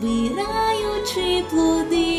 збираючи плоди.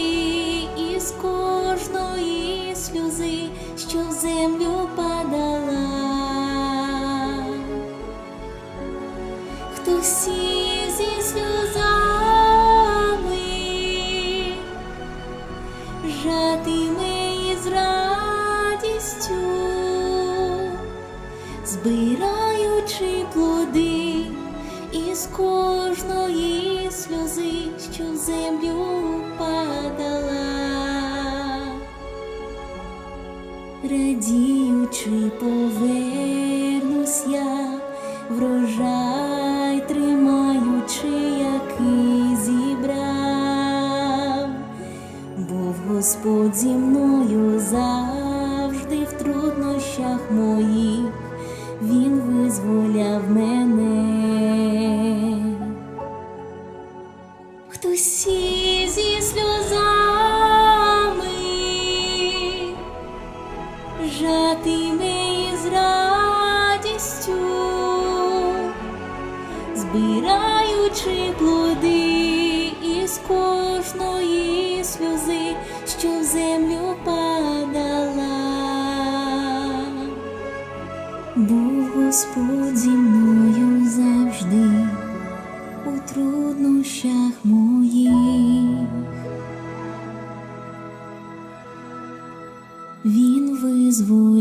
Господь зі мною труднощах моїх. Він визволяв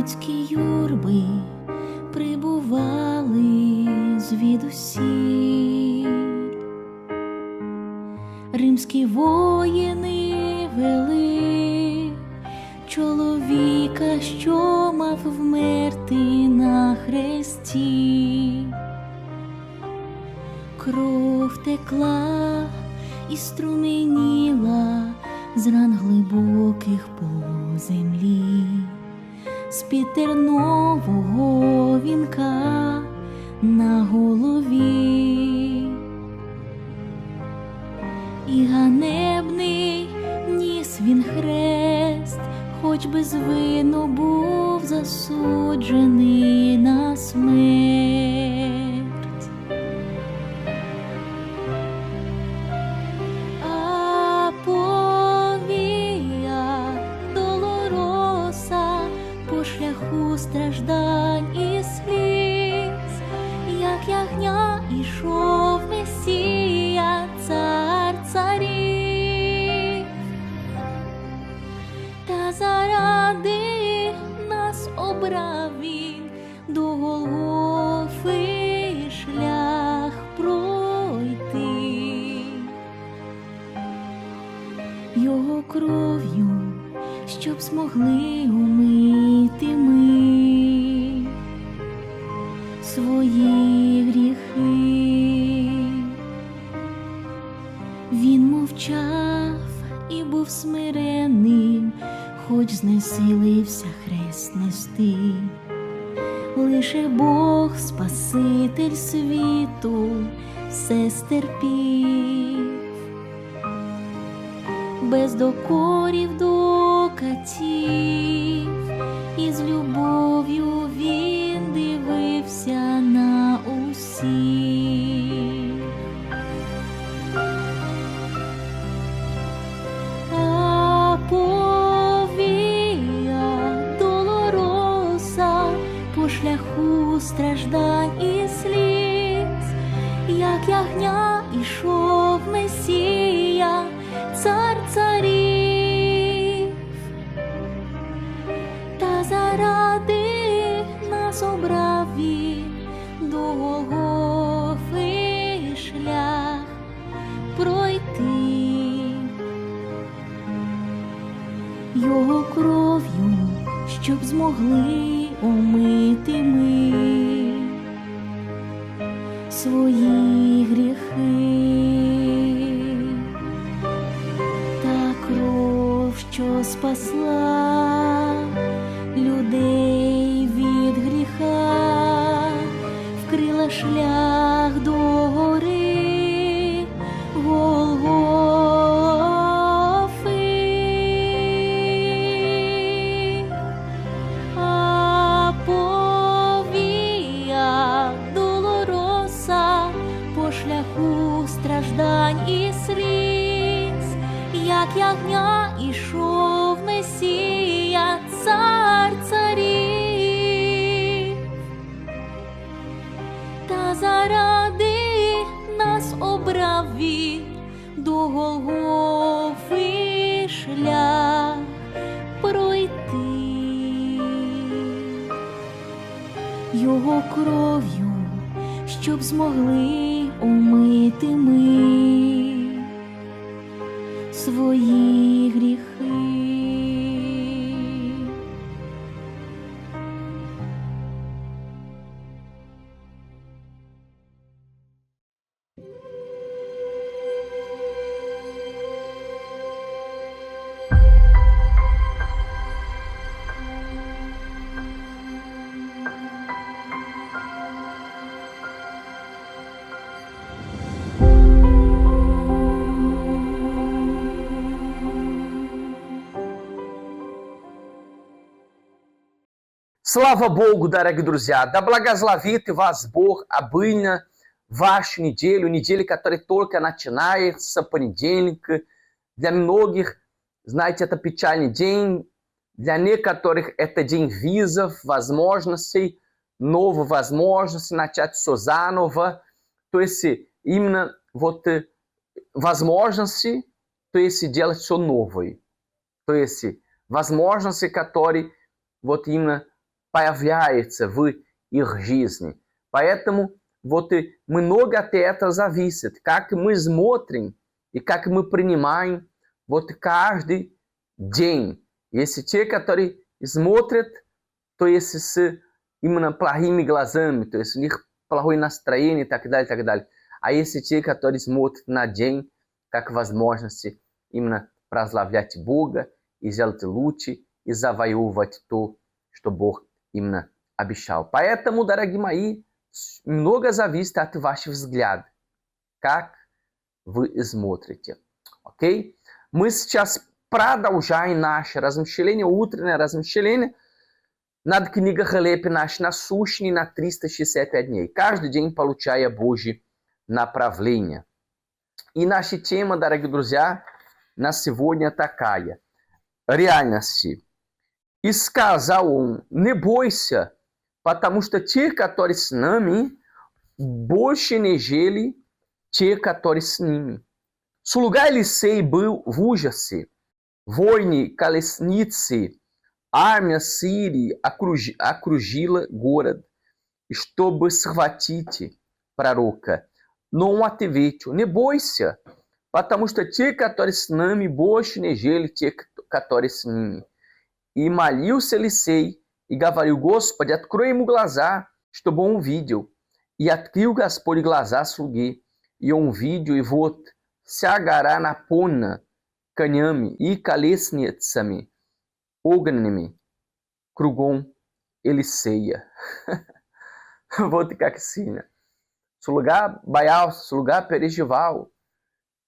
людські юрби прибували звідусіль. Римські воїни вели чоловіка, що мав вмерти на хресті. Кров текла і струменіла з ран глибоких по землі, з під тернового вінка на голові. І ганебний ніс він хрест, хоч без вину був засуджений свої гріхи. Він мовчав і був смиренним, хоч знесилився хрест нести. Лише Бог, Спаситель світу, все стерпів без докорів до катів, і з любов'ю він дивився на усіх. А повія долороса по шляху страждань і сліз, як ягня ішов Месія, щоб умити ми свої гріхи, та кров, що спасла свої гріхи. Слава Богу, дорогие друзья! Да благословит вас Бог обильно вашу неделю, неделю, которая только начинается, понедельник. Для многих, знаете, это печальный день, для некоторых это день визов, возможностей, новых возможностей, начать все заново. То есть именно вот э, возможности, то есть делать все новое. То есть возможности, которые вот именно появляется в их жизни. Поэтому вот и много от этого зависит, как мы смотрим и как мы принимаем вот каждый день. Если те, которые смотрят, то есть с именно плохими глазами, то есть у них плохое настроение и так далее, и так далее. А если те, которые смотрят на день, как возможности именно прославлять Бога и сделать лучше, и завоевывать то, что Бог именно обещал. Поэтому, дорогие мои, много зависит от ваших взглядов, как вы смотрите. Окей? Мы сейчас продолжаем наше размышление, утреннее размышление над книгой Хлеб наш насущный на 365 дней. Каждый день получая Божье направление. И наша тема, дорогие друзья, на сегодня такая. Реальности. И сказал он, не бойся, потому что те, которые с нами, больше нежели те, которые с ними. Слуга Елисей был в ужасе. Войны, колесницы, армия Сирии окруж... окружила город, чтобы схватить пророка. Но он ответил, не бойся, потому что те, которые с нами, больше нежели те, которые с ними. E maliu selisei, e gavaril Gospa, de croemu glazar, estou bom um vídeo, e at Gaspor e glazar Sugui, e um vídeo e vot, se agará na pona, canhame, e Kalesnietzami, ognemi, krugon, eliseia. vot kaksina. Sulugar baial, sulugar perigival,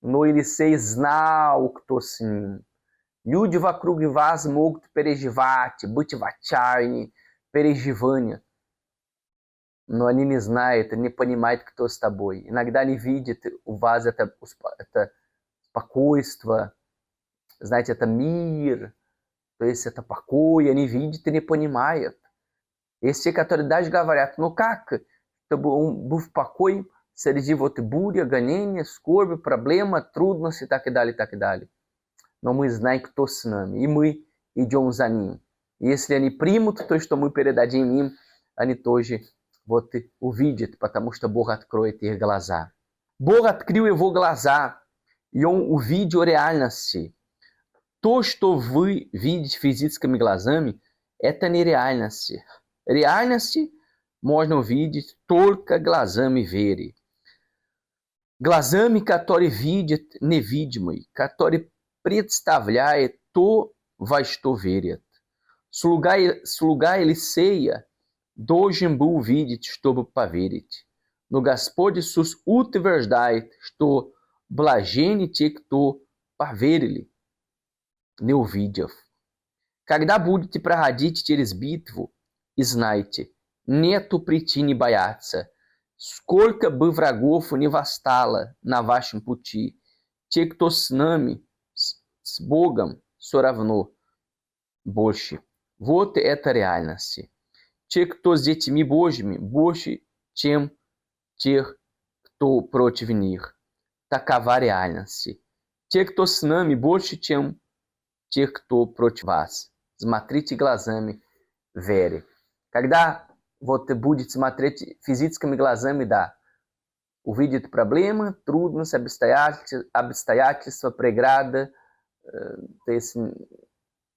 no elisei znau octocin. ним. Люди вокруг вас могут переживать, быть в отчаянии, переживания. Но они не знают, не понимают, кто с тобой. Иногда они видят у вас это, это спокойствие, знаете, это мир, то есть это покой, они видят и не понимают. Есть те, которые даже говорят, ну как, чтобы он был в покое среди вот буря, гонения, скорби, проблемы, трудности и так и далее, и так и далее. Но мы знаем, кто с нами, и мы идем за ним. И если они примут то, что мы передадим им, они тоже вот увидят, потому что Бог откроет их глаза. Бог открыл его глаза, и он увидел реальности. То, что вы видите физическими глазами, это не реальности. Реальности можно увидеть только глазами веры. Глазами, которые видят невидимый, который представляет то, во что верят. Слуга, слуга Елисея должен был увидеть, чтобы поверить. Но Господь Иисус утверждает, что блаженны те, кто поверили, не увидев. Когда будете проходить через битву, и знайте, нету причины бояться. Сколько бы врагов не восстало на вашем пути, те, кто с нами, с Богом все равно больше. Вот это реальности. Те, кто с детьми Божьими, больше, чем тех, кто против них. Такова реальность. Те, кто с нами, больше, чем тех, кто против вас. Смотрите глазами веры. Когда вот будет смотреть физическими глазами, да, увидит проблемы, трудности, обстоятельства, обстоятельства преграды, э, то есть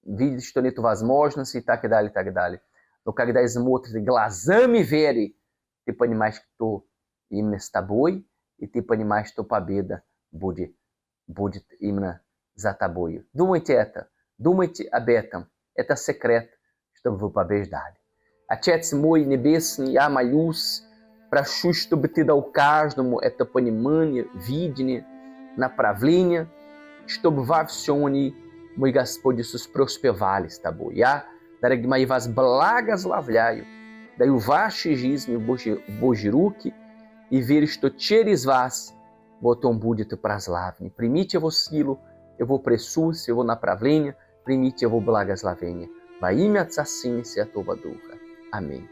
видит, что нет возможности и так далее, и так далее. Но когда смотрит глазами веры, ты понимаешь, кто именно с тобой, и ты понимаешь, что победа будет, будет именно за тобой. Думайте это, думайте об этом. Это секрет, чтобы вы побеждали. Отец мой небесный, я молюсь, прошу, чтобы ты дал каждому это понимание, видение, направление, чтобы во всем они, мой Господь Иисус, преуспевали с тобой. Я, дорогие мои, вас благословляю, даю вашей жизни в Божьи, в Божьи руки и верю, что через вас вот он будет и прославлен. Примите его силу, его присутствие, его направление, примите его благословение. Во имя Отца, Сына и Святого Духа. Аминь.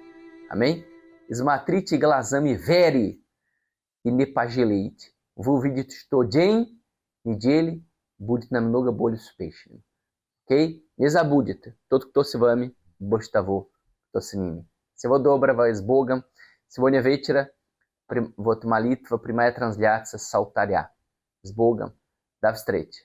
Аминь. Смотрите глазами веры и не пожалеете. Вы увидите, что день недели будет намного более успешным. Окей? Не забудьте, тот, кто с вами, больше того, кто с ними. Всего доброго и с Богом. Сегодня вечера вот молитва, прямая трансляция с алтаря. С Богом. До встречи.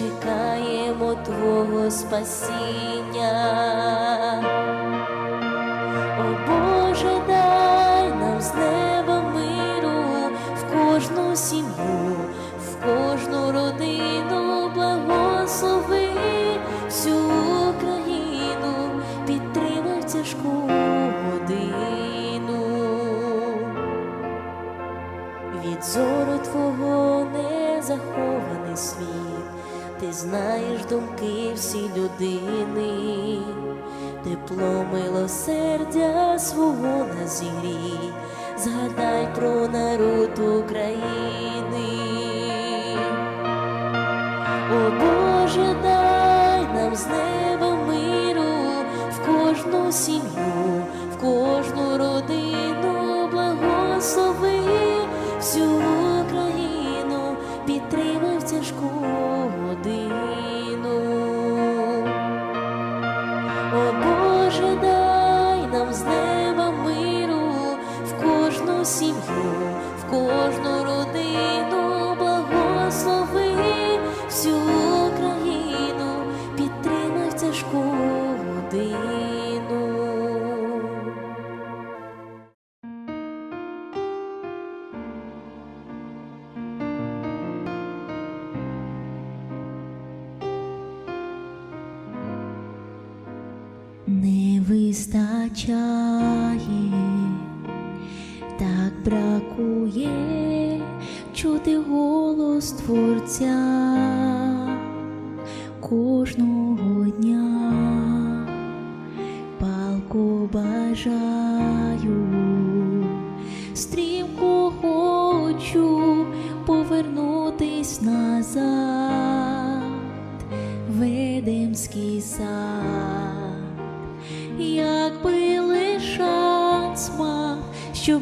Чекаємо Твого спасіння. О Боже, дай нам з неба миру в кожну сім'ю, знаєш думки всі людини, тепло милосердя свого на зігрій, згадай про народ України. О Боже, дай нам з неба миру в кожну сім'ю, в кожну Не вистачає, так бракує чути голос Творця. Кожного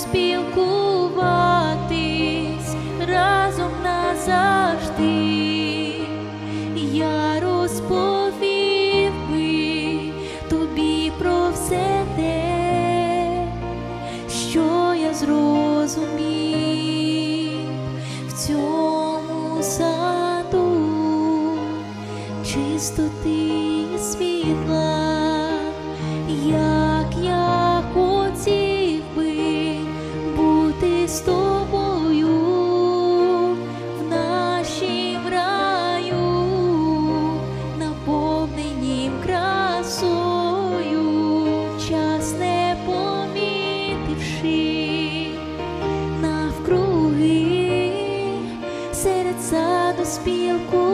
спілкуватись разом назавжди. Час не помітивши навкруги серед саду спілкуватись